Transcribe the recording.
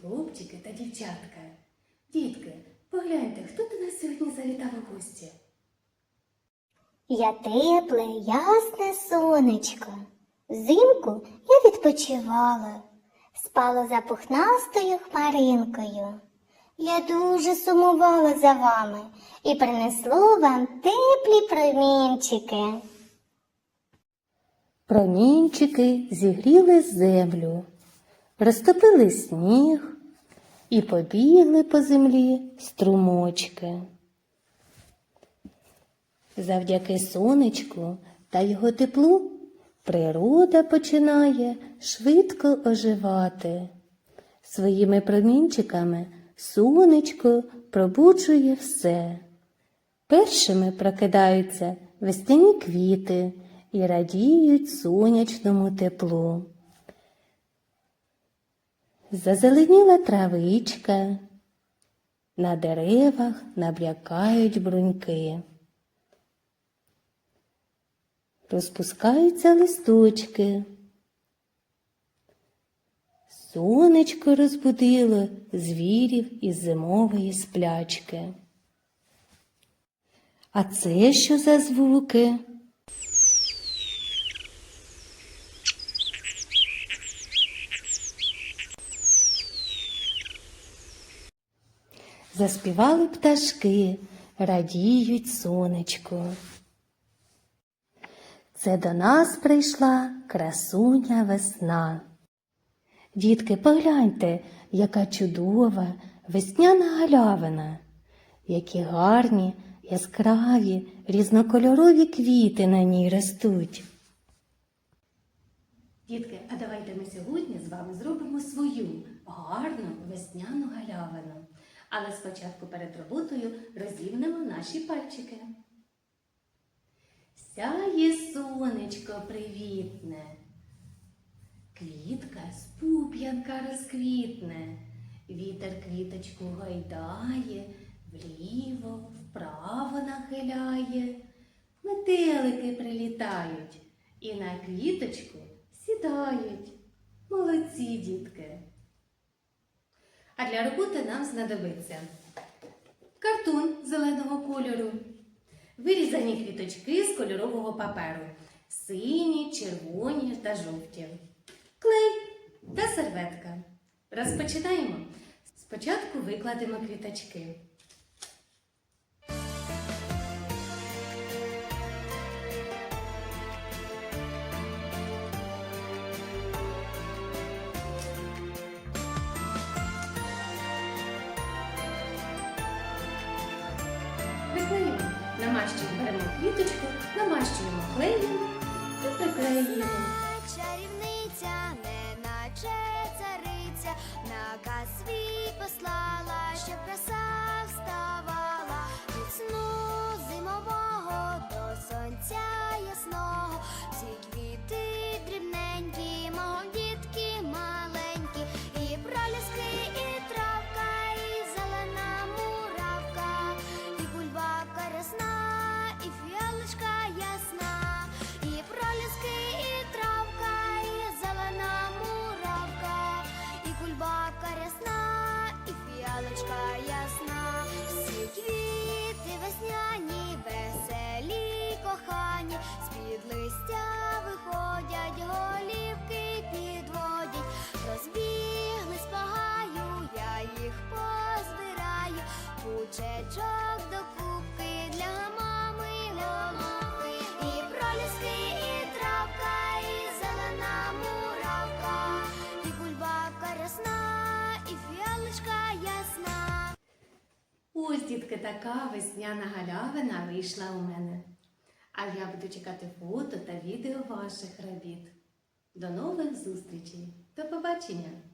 хлопчики та дівчатка. Дітки, погляньте, хто до нас сьогодні завітав у гості. Я тепле, ясне сонечко. Взимку я відпочивала, спала за пухнастою хмаринкою. Я дуже сумувала за вами і принесло вам теплі промінчики. Промінчики зігріли землю, розтопили сніг і побігли по землі струмочки. Завдяки сонечку та його теплу природа починає швидко оживати. Своїми промінчиками сонечко пробуджує все. Першими прокидаються весняні квіти і радіють сонячному теплу. Зазеленіла травичка, на деревах набрякають бруньки. Розпускаються листочки. Сонечко розбудило звірів із зимової сплячки. А це що за звуки? Заспівали пташки, радіють сонечку. Це до нас прийшла красуня весна. Дітки, погляньте, яка чудова весняна галявина, які гарні, яскраві, різнокольорові квіти на ній ростуть. Дітки, а давайте ми сьогодні з вами зробимо свою гарну весняну галявину. Але спочатку перед роботою розімнемо наші пальчики. Сяє сонечко привітне, квітка з пуп'янка розквітне, вітер квіточку гойдає, вліво, вправо нахиляє, метелики прилітають і на квіточку сідають. Молодці, дітки. Для роботи нам знадобиться картон зеленого кольору, вирізані квіточки з кольорового паперу, сині, червоні та жовті, клей та серветка. Розпочинаємо. Спочатку викладемо квіточки. Приклеїмо. Намащуємо, беремо квіточку, намащуємо клеєм і приклеюємо. Рясна, і фіалочка ясна, всі квіти весняні, веселі, кохані, з-під листя виходять, голівки підводять, розбіглись по гаю, я їх позбираю, кучечок до дітки, така весняна галявина вийшла у мене. А я буду чекати фото та відео ваших робіт. До нових зустрічей. До побачення!